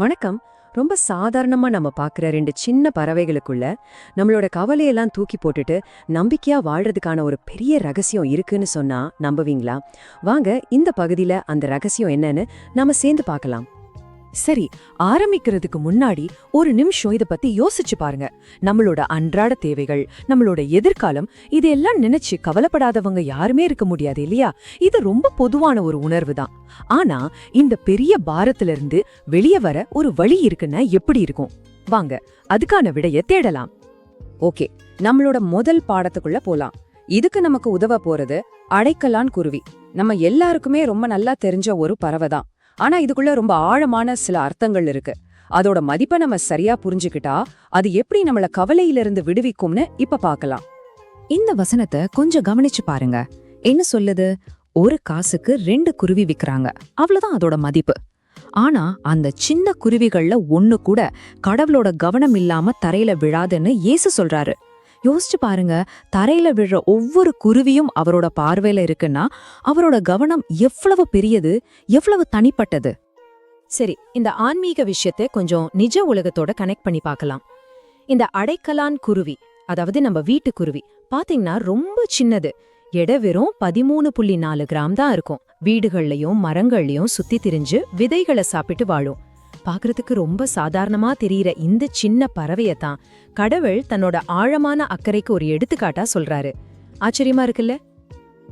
வணக்கம். ரொம்ப சாதாரணமா நம்ம பார்க்குற ரெண்டு சின்ன பறவைகளுக்குள்ள நம்மளோட கவலையெல்லாம் தூக்கி போட்டுட்டு நம்பிக்கையா வாழ்றதுக்கான ஒரு பெரிய ரகசியம் இருக்குன்னு சொன்னா நம்புவீங்களா? வாங்க இந்த பகுதியில் அந்த ரகசியம் என்னன்னு நாம சேர்ந்து பார்க்கலாம். சரி ஆரம்பிக்கிறதுக்கு முன்னாடி ஒரு நிமிஷம் இத பத்தி யோசிச்சு பாருங்க. நம்மளோட அன்றாட தேவைகள் நம்மளோட எதிர்காலம் இதெல்லாம் நினைச்சு கவலைப்படாதவங்க யாருமே இருக்க முடியாது இல்லையா? இது ரொம்ப பொதுவான ஒரு உணர்வு தான். ஆனா இந்த பெரிய பாரத்துல இருந்து வெளியே வர ஒரு வழி இருக்குன்னா எப்படி இருக்கும்? வாங்க அதுக்கான விடைய தேடலாம். ஓகே நம்மளோட முதல் பாடத்துக்குள்ள போலாம். இதுக்கு நமக்கு உதவ போறது அடைக்கலான் குருவி. நம்ம எல்லாருக்குமே ரொம்ப நல்லா தெரிஞ்ச ஒரு பறவை தான். ஆனா இதுக்குள்ள ரொம்ப ஆழமான சில அர்த்தங்கள் இருக்கு. அதோட மதிப்பை நம்ம சரியா புரிஞ்சுக்கிட்டா அது எப்படி நம்மள கவலையிலிருந்து விடுவிக்கும்னு இப்ப பார்க்கலாம். இந்த வசனத்தை கொஞ்சம் கவனிச்சு பாருங்க. என்ன சொல்லுது? ஒரு காசுக்கு ரெண்டு குருவி விக்கிறாங்க. அவ்வளவுதான் அதோட மதிப்பு. ஆனா அந்த சின்ன குருவிகள்ல ஒண்ணு கூட கடவுளோட கவனம் இல்லாம தரையில விழாதுன்னு இயேசு சொல்றாரு. யோசிச்சு பாருங்க தரையில விழுற ஒவ்வொரு குருவியும் அவரோட பார்வையில இருக்குன்னா அவரோட கவனம் எவ்வளவு பெரியது எவ்வளவு தனிப்பட்டது? சரி இந்த ஆன்மீக விஷயத்தை கொஞ்சம் நிஜ உலகத்தோட கனெக்ட் பண்ணி பார்க்கலாம். இந்த அடைக்கலான் குருவி அதாவது நம்ம வீட்டு குருவி பாத்தீங்கன்னா ரொம்ப சின்னது. எடை வெறும் பதிமூணு புள்ளி நாலு கிராம் தான் இருக்கும். வீடுகள்லயும் மரங்கள்லயும் சுத்தி திரிஞ்சு விதைகளை சாப்பிட்டு வாழும். பார்க்கறதுக்கு ரொம்ப சாதாரணமா தெரியிற இந்த சின்ன பறவையத்தான் கடவுள் தன்னோட ஆழமான அக்கறைக்கு ஒரு எடுத்துக்காட்டா சொல்றாரு. ஆச்சரியமா இருக்குல்ல?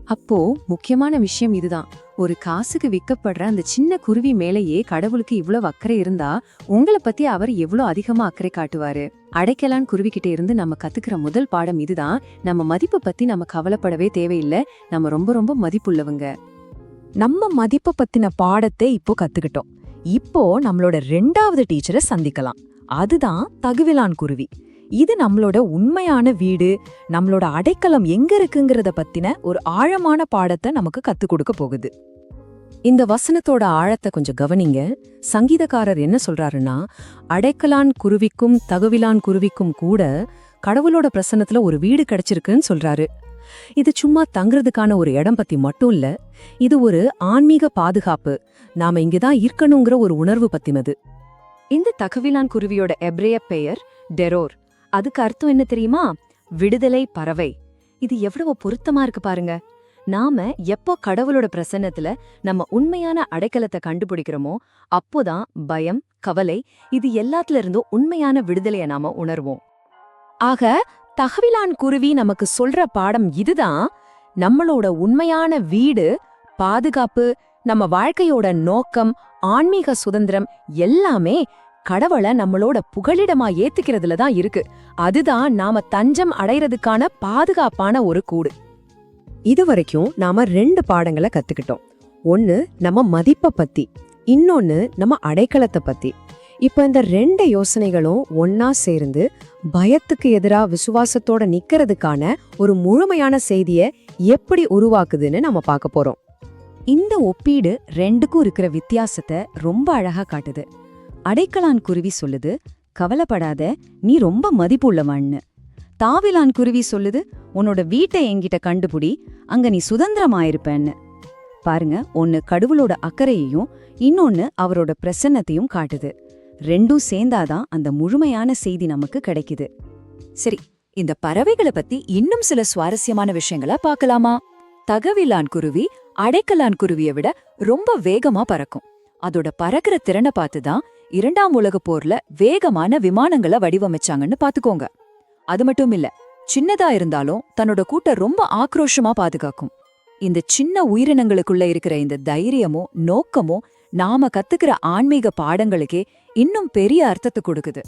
அப்போ முக்கியமான விஷயம் இதுதான். ஒரு காசுக்கு விற்கப்படுற அந்த சின்ன குருவி மேலேயே கடவுளுக்கு இவ்வளவு அக்கறை இருந்தா உங்களை பத்தி அவர் எவ்வளவு அதிகமா அக்கறை காட்டுவாரு? அடைக்கலான் குருவிக்கிட்ட இருந்து நம்ம கத்துக்கிற முதல் பாடம் இதுதான். நம்ம மதிப்பை பத்தி நம்ம கவலைப்படவே தேவையில்லை. நம்ம ரொம்ப ரொம்ப மதிப்புள்ளவங்க. நம்ம மதிப்பை பத்தின பாடத்தை இப்போ கத்துக்கிட்டோம். இப்போ நம்மளோட ரெண்டாவது டீச்சரை சந்திக்கலாம். அதுதான் தகுவிலான் குருவி. இது நம்மளோட உண்மையான வீடு நம்மளோட அடைக்கலம் எங்க இருக்குங்கிறத பத்தின ஒரு ஆழமான பாடத்தை நமக்கு கத்துக் கொடுக்க போகுது. இந்த வசனத்தோட ஆழத்தை கொஞ்சம் கவனிங்க. சங்கீதக்காரர் என்ன சொல்றாருன்னா அடைக்கலான் குருவிக்கும் தகுவிலான் குருவிக்கும் கூட கடவுளோட பிரசன்னத்துல ஒரு வீடு கிடைச்சிருக்குன்னு சொல்றாரு. இது சும்மா தங்குறதுக்கான ஒரு இடம் பத்தி மட்டும் இல்ல இது ஒரு ஆன்மீக பாதுகாப்பு. நாம இங்கதான் இருக்கணுங்கிற ஒரு உணர்வு பத்தினது. இந்த தகவிலான் குருவியோட எப்ரேய பெயர் டெரோர். அதுக்கு அர்த்தம் என்ன தெரியுமா? விடுதலை பறவை. இது எவ்வளவு பொருத்தமா இருக்கு பாருங்க. நாம எப்போ கடவுளோட பிரசன்னத்துல நம்ம உண்மையான அடைக்கலத்தை கண்டுபிடிக்கிறோமோ அப்போதான் பயம் கவலை இது எல்லாத்துல இருந்தும் உண்மையான விடுதலையை நாம உணர்வோம். ஆக தகவிலான் குருவி நமக்கு சொல்ற பாடம் இதுதான். நம்மளோட உண்மையான வீடு பாதுகாப்பு நம்ம வாழ்க்கையோட நோக்கம் ஆன்மீக சுதந்திரம் எல்லாமே கடவுள நம்மளோட புகலிடமா ஏத்துக்கிறதுல தான் இருக்கு. அதுதான் நாம தஞ்சம் அடைறதுக்கான பாதுகாப்பான ஒரு கூடு. இதுவரைக்கும் நாம ரெண்டு பாடங்களை கத்துக்கிட்டோம். ஒன்னு நம்ம மதிப்பை பத்தி இன்னொன்னு நம்ம அடைக்கலத்தை பத்தி. இப்ப இந்த ரெண்டு யோசனைகளும் ஒன்னா சேர்ந்து பயத்துக்கு எதிரா விசுவாசத்தோட நிக்கிறதுக்கான ஒரு முழுமையான செய்திய எப்படி உருவாக்குதுன்னு நம்ம பார்க்க போறோம். இந்த ஒப்பீடு ரெண்டுக்கும் இருக்கிற வித்தியாசத்தை ரொம்ப அழகா காட்டுது. அடைக்கலான் குருவி சொல்லுது கவலைப்படாத நீ ரொம்ப மதிப்புள்ளவான்னு. தாவிலான் குருவி சொல்லுது உன்னோட வீட்டை என்கிட்ட கண்டுபிடி அங்க நீ சுதந்திரமாயிருப்பேன்னு. பாருங்க ஒன்னு கடவுளோட அக்கறையையும் இன்னொன்னு அவரோட பிரசன்னத்தையும் காட்டுது. ரெண்டும் சேர்ந்தாதான் அந்த முழுமையான செய்தி நமக்கு கிடைக்குது. சரி இந்த பறவைகளை பத்தி இன்னும் சில சுவாரஸ்யமான விஷயங்கள பார்க்கலாமா? தகவிலான் குருவி அடைக்கலான் குருவியை விட ரொம்ப வேகமா பறக்கும். அதோட பறக்கிற திறனை பார்த்து தான் இரண்டாம் உலகப் போர்ல வேகமான விமானங்களை வடிவமைச்சாங்கன்னு பாத்துக்கோங்க அது மட்டும் இல்ல சின்னதா இருந்தாலும் தன்னோட கூட்ட ரொம்ப ஆக்ரோஷமா பாதுகாக்கும். இந்த சின்ன உயிரினங்களுக்குள்ள இருக்கிற இந்த தைரியமோ நோக்கமோ நாம கத்துக்கிற ஆன்மீக பாடங்களுக்கே இன்னும் பெரிய அர்த்தத்தை கொடுக்குது.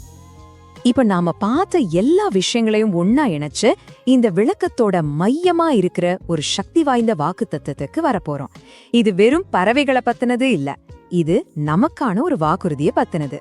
இப்ப நாம பார்த்த எல்லா விஷயங்களையும் ஒன்னா இணைச்சு இந்த விளக்கத்தோட மையமா இருக்கிற ஒரு சக்தி வாய்ந்த வாக்கு தத்துவத்துக்கு வரப்போறோம். இது வெறும் பறவைகளை பத்தினது இல்ல. இது நமக்கான ஒரு வாக்குறுதியை பத்தினது.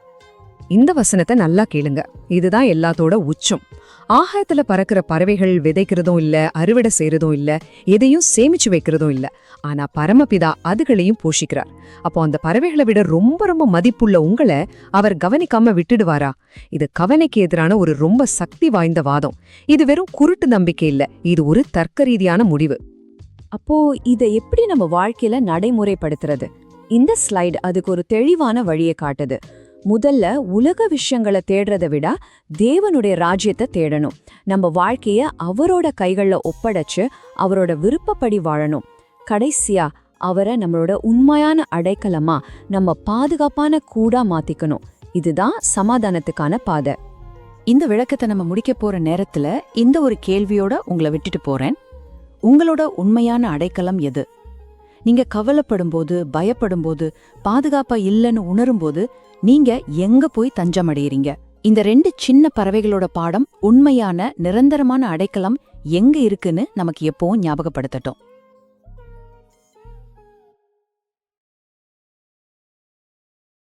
இந்த வசனத்தை நல்லா கேளுங்க. இதுதான் எல்லாத்தோட உச்சம். ஆகாயத்துல பறக்கிற பறவைகள் விதைக்கிறதும் இல்ல அறுவடை செய்யறதும் இல்ல எதையும் சேமிச்சு வைக்கிறதும் இல்ல. ஆனா பரமபிதா அதுகளையும் போஷிக்கிறார். அப்போ அந்த பறவைகளை விட ரொம்ப ரொம்ப மதிப்புள்ள உங்களை அவர் கவனிக்காம விட்டுடுவாரா? இது கவனைக்கு எதிரான ஒரு ரொம்ப சக்தி வாய்ந்த வாதம். இது வெறும் குருட்டு நம்பிக்கை இல்ல இது ஒரு தர்க்க ரீதியான முடிவு. அப்போ இதை எப்படி நம்ம வாழ்க்கையில நடைமுறைப்படுத்துறது? இந்த ஸ்லைடு அதுக்கு ஒரு தெளிவான வழியை காட்டுது. முதல்ல உலக விஷயங்களை தேடுறத விட தேவனுடைய ராஜ்யத்தை தேடணும். நம்ம வாழ்க்கைய அவரோட கைகளில் ஒப்படைச்சு அவரோட விருப்பப்படி வாழணும். கடைசியா அவரை நம்மளோட உண்மையான அடைக்கலமா நம்ம பாதுகாப்பான கூடா மாத்திக்கணும். இதுதான் சமாதானத்துக்கான பாதை. இந்த விளக்கத்தை நம்ம முடிக்க போற நேரத்துல இந்த ஒரு கேள்வியோட உங்களை விட்டுட்டு போறேன். உங்களோட உண்மையான அடைக்கலம் எது? நீங்க பயப்படும் போது பாதுகாப்பா இல்லைன்னு உணரும்போது நீங்க எங்க போய் தஞ்சம் அடையறீங்க இந்த ரெண்டு சின்ன பறவைகளோட பாடம் உண்மையான நிரந்தரமான அடைக்கலம் எங்க இருக்குன்னு நமக்கு எப்பவும் ஞாபகப்படுத்தட்டும்.